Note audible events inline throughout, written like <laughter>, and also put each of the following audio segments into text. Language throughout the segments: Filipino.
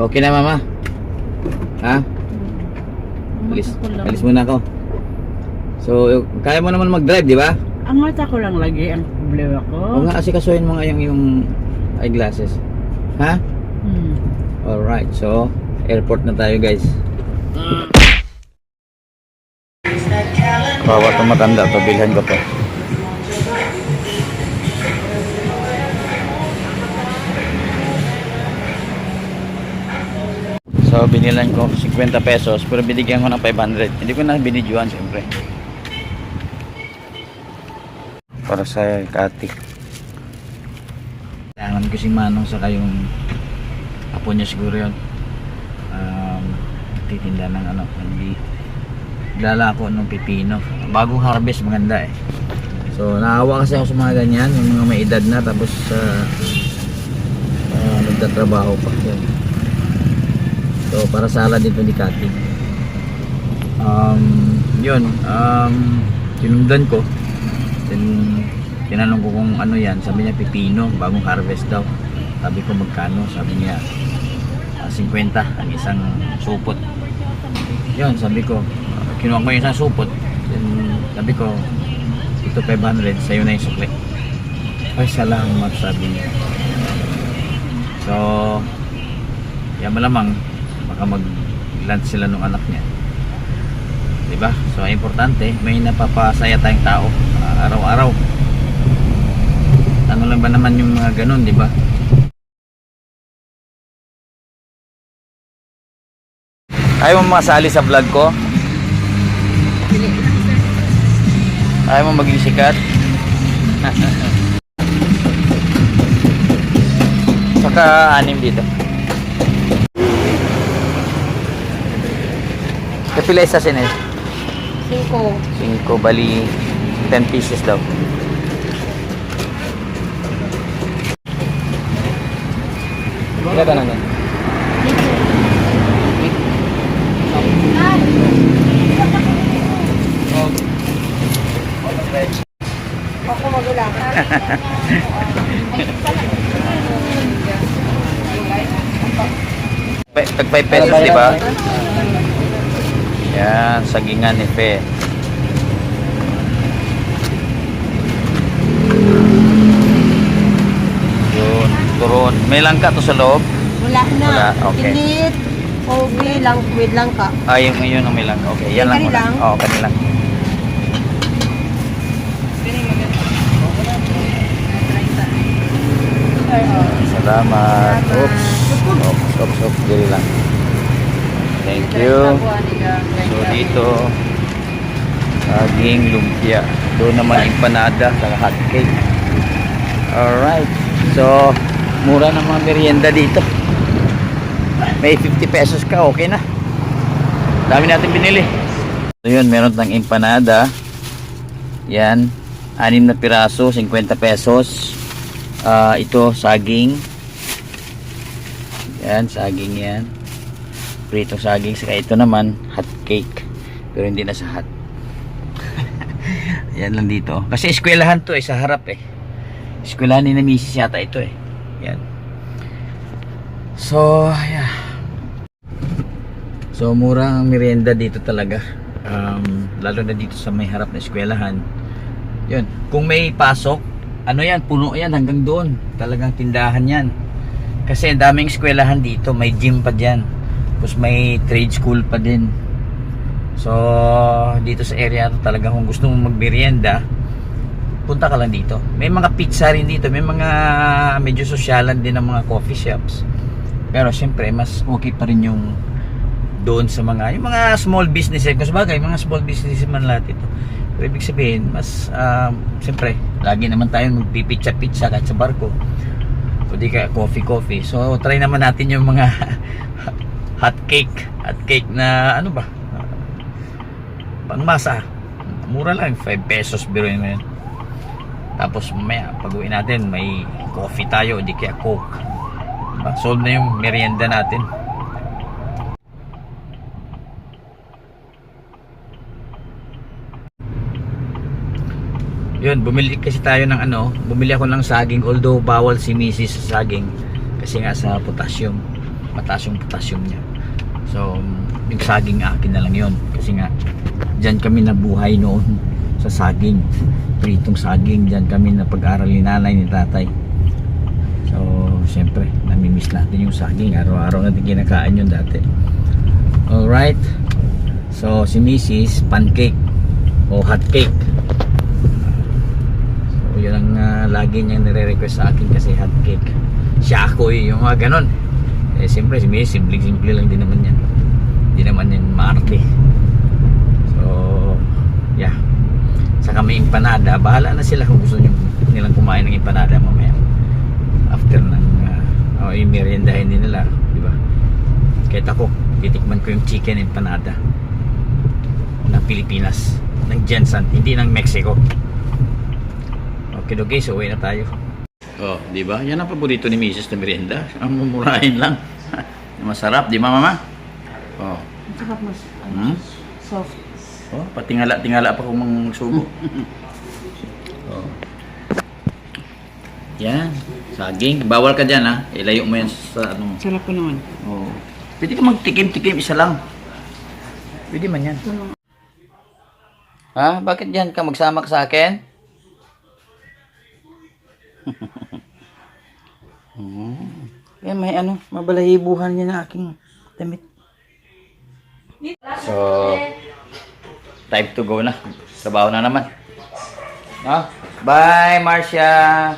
Okay na mama? Ha? Alis, alis muna ako. So, kaya mo naman mag-drive, di ba? Ang mata ko lang lagi ang problema ko. O nga, asikasuhin mo nga yung, yung eyeglasses. Ha? Hmm. Alright, so, airport na tayo guys. Bawa itong matanda, to bilhan ko to. So, binilan ko 50 pesos, pero binigyan ko ng 500. Hindi ko na binidyoan, siyempre. Para sa Kati. Kailangan ko si Manong sa kayong apo niya siguro yun. Um, titinda ng ano, hindi lalako ng pipino. Bagong harvest, maganda eh. So, naawa kasi ako sa mga ganyan, yung mga may edad na, tapos uh, uh, nagtatrabaho pa. Yan. So, para sala dito ni Kati. Um, yun, um, tinundan ko. Then, tinanong ko kung ano yan. Sabi niya, pipino, bagong harvest daw. Sabi ko, magkano? Sabi niya, ah, 50 ang isang supot. Yun, sabi ko, ah, kinuha ko yung isang supot. Then, sabi ko, ito 500, sa'yo na yung sukli. Ay, salamat, sabi niya. So, yan malamang, baka mag-lunch sila nung anak niya. Diba? So, ang importante, may napapasaya tayong tao ah, araw-araw. Ano lang ba naman yung mga ganun, di ba? Ayaw mo masali sa vlog ko? Ayaw mo maging sikat? <laughs> Saka anim dito. Kapila isa sinay? Cinco. 5 bali 10 pieces daw. Ilan ka naman? Ako magulang. <laughs> Tag 5 pesos, di ba? Yan, sagingan ni Fe. Yun, turon. May langka to sa loob. Wala na. Wala, okay. Init. Kobe lang, with lang ka. Ah, yung yun ang may langka. Okay, yan lang kanilang? Oo, kanilang. Salamat. Oops. Oops, oops, oops. Dili lang. Thank you. So dito, saging lumpia. Doon naman empanada sa hot cake. Alright. So, mura ng mga merienda dito. May 50 pesos ka, okay na. Dami natin binili. So yun, meron tang empanada. Yan. Anim na piraso, 50 pesos. Ah, ito, saging. Yan, saging yan. Prito saging. Saka ito naman, hot cake. Pero hindi na sa hot. <laughs> yan lang dito. Kasi eskwelahan to eh, sa harap eh. Eskwelahan ni na misis yata ito eh. Yan. So, yeah. So, mura ang merienda dito talaga. Um, lalo na dito sa may harap na eskwelahan. Yun. Kung may pasok, ano yan, puno yan hanggang doon. Talagang tindahan yan. Kasi daming eskwelahan dito. May gym pa dyan. Tapos may trade school pa din. So, dito sa area to talaga kung gusto mong magmerienda, punta ka lang dito. May mga pizza rin dito. May mga medyo sosyalan din ng mga coffee shops. Pero syempre, mas okay pa rin yung doon sa mga yung mga small businesses kasi bagay mga small businesses man lahat ito pero ibig sabihin mas um, siyempre lagi naman tayo magpipitsa pizza kahit sa barko o di ka coffee coffee so try naman natin yung mga <laughs> hot cake hot cake na ano ba pangmasa mura lang 5 pesos biruin mo yun tapos mamaya pag uwi natin may coffee tayo di kaya coke diba? solve na yung merienda natin Yun, bumili kasi tayo ng ano, bumili ako ng saging although bawal si Mrs. sa saging kasi nga sa potassium. mataas yung potassium niya. So, yung saging akin na lang yon Kasi nga, dyan kami nabuhay noon sa saging. Pritong saging, dyan kami na pag-aral ni nanay ni tatay. So, siyempre, namimiss natin yung saging. Araw-araw natin kinakain yun dati. Alright. So, si Mrs. pancake o hot cake. So, yun ang ah, lagi niyang nire-request sa akin kasi hot cake. Siya ako eh, yung mga ganon. Eh, siyempre, si Mrs. simple-simple lang din naman yan. Hindi naman yan maarte. So, yeah. Saka may empanada. Bahala na sila kung gusto nyo, nilang kumain ng empanada mamaya. After ng, uh, oh, yung meriendahin din nila. Di ba? Kahit ako, titikman ko yung chicken empanada ng Pilipinas ng Jensen, hindi ng Mexico okay okay so uwi na tayo oh di ba yan ang paborito ni Mrs. na merienda ang mumurahin lang <laughs> masarap di ba mama oh Ang sarap mas hmm? soft. oh patingala tingala pa kung mang sugo <laughs> oh yan saging bawal ka dyan ha ilayo mo yan sa ano Sarap ko naman. oh pwede ka magtikim-tikim isa lang pwede man yan. Ha? Bakit diyan ka magsama ka sa akin? <laughs> Hmm. Eh, may ano, mabalahibuhan niya na aking damit. So, time to go na. Trabaho na naman. No? Bye, Marcia!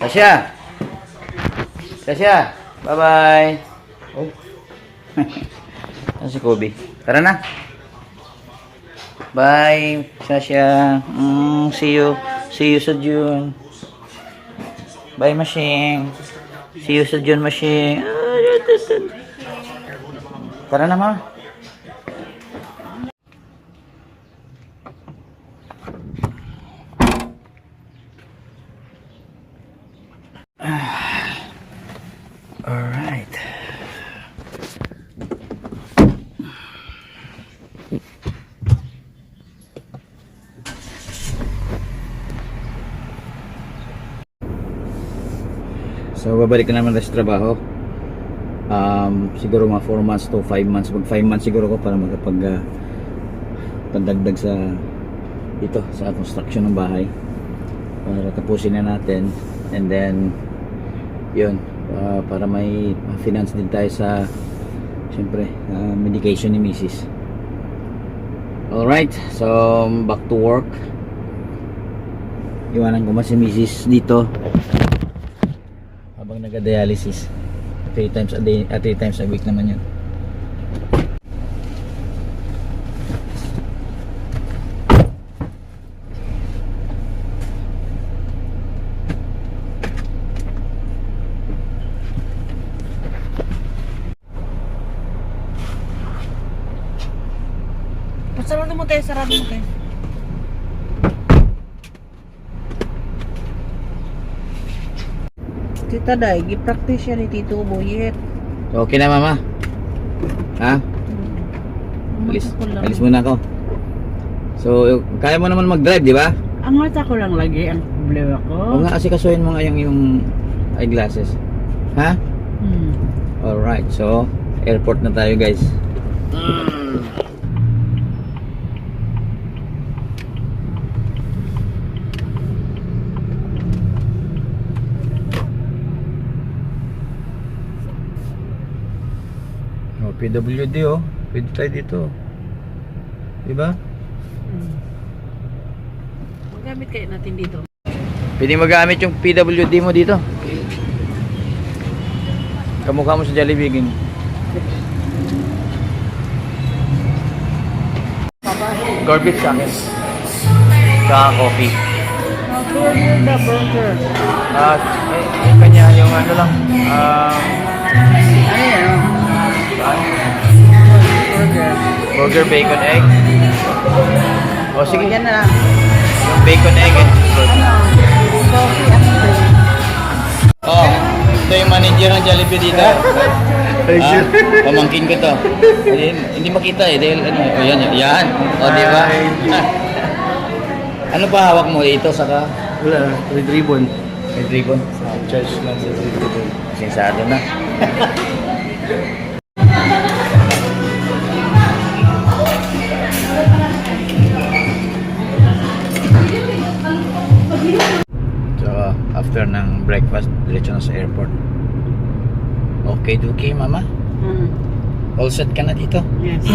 Tasha! Tasha! Bye-bye! Oh. <laughs> Ano si Kobe? Tara na! Bye, Sasha. Mm, see you. See you sa June. Bye, Machine. See you sa June, Machine. Tara na, ma. All right. So, babalik na naman tayo sa trabaho. Um, siguro mga 4 months to 5 months. Mag 5 months siguro ko para magkapag uh, pandagdag sa dito sa construction ng bahay. Para tapusin na natin. And then, yun. uh, para may finance din tayo sa syempre, uh, medication ni Mrs. Alright, so back to work. Iwanan ko man si Mrs. dito habang nagda-dialysis. Three times a day, at three times a week naman yun. Sarado mo tayo, sarado mo tayo. Tita Day, gi-practice yan ni Tito Boyet. Okay na mama? Ha? Alis, ko lang. alis muna ako. So, kaya mo naman mag-drive, di ba? Ang mata ko lang lagi ang problema ko. O nga, kasi kasuhin mo nga yung, yung eyeglasses. Ha? Hmm. Alright, so, airport na tayo guys. Oh, PWD oh. Pwede tayo dito. Diba? Hmm. Magamit kayo natin dito. Pwede magamit yung PWD mo dito. Kamukha mo sa Jollibee. Ging. Garbage sa akin. Tsaka coffee. Burger na burger. Ah, eh, eh, kanya yung ano lang. Um, Ano burger, bacon, egg. O sige, Yan na lang. yung bacon, egg, and cheeseburger. Drink. Oh, ito yung manager ng Jollibee dito. <laughs> Ah, pamangkin ko to. Hindi, hindi makita eh. Dahil ano, oh, yan, yan. O, di ba? <laughs> ano pa hawak mo? Ito, saka Wala, with ribbon. red ribbon. Charge lang sa dito. Sinsado na. <laughs> breakfast, diretso na sa airport. Okay, Duki, mama? Hmm. All set ka na dito? Yes. <clears throat>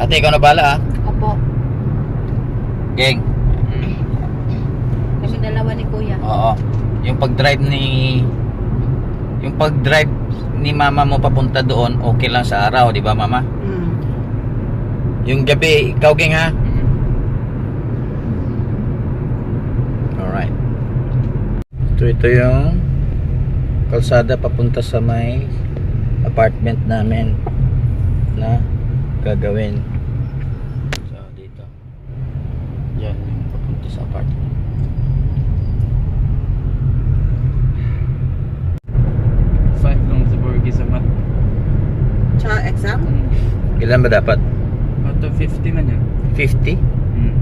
Ate, ikaw na bala ah. Opo. Geng. Kami dalawa ni Kuya. Oo. Yung pag-drive ni yung pag-drive ni mama mo papunta doon, okay lang sa araw, di ba mama? Hmm. Yung gabi, ikaw geng ha? Alright. Ito, ito yung kalsada papunta sa may apartment namin na gagawin. So, dito. Yan yung papunta sa apartment. Five lang sa Borgi sa mat. Tsaka exam? Ilan ba dapat? Out of 50 man yan. 50? Hmm.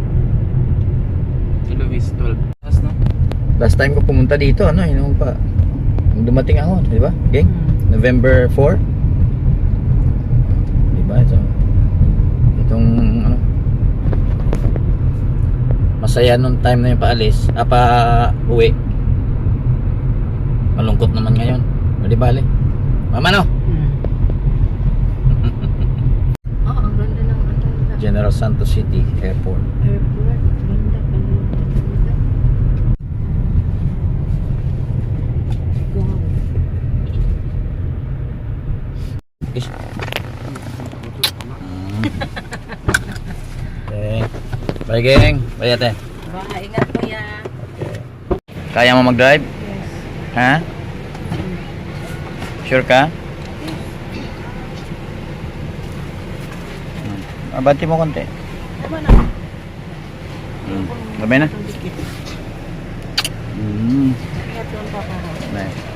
Si Luis, 12. Last time ko pumunta dito, ano, yun pa. Dumating ako, di ba? Geng? November 4? Di ba? Ito. Itong, ano, masaya nung time na yung paalis, ah, pa uwi. Malungkot naman ngayon. O di bale. Mama no? Hmm. <laughs> Oh, ang ganda ng ano. General Santos City Airport. Airport. Ganda, ganda, ganda. Wow. Ish. <laughs> okay. Bye geng. Bye ate. Baka ingat Kuya. Okay. Kaya mo mag-drive? Yes. Ha? Sure ka? Hmm. Abanti mo konti. Tama na. Hmm. Sabay na? Hmm. Ingat lang pa para. Nice.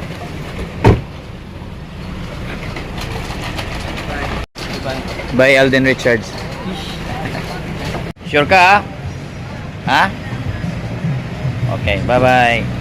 Bye Alden Richards. Sure ka ha? Ha? Okay, bye-bye.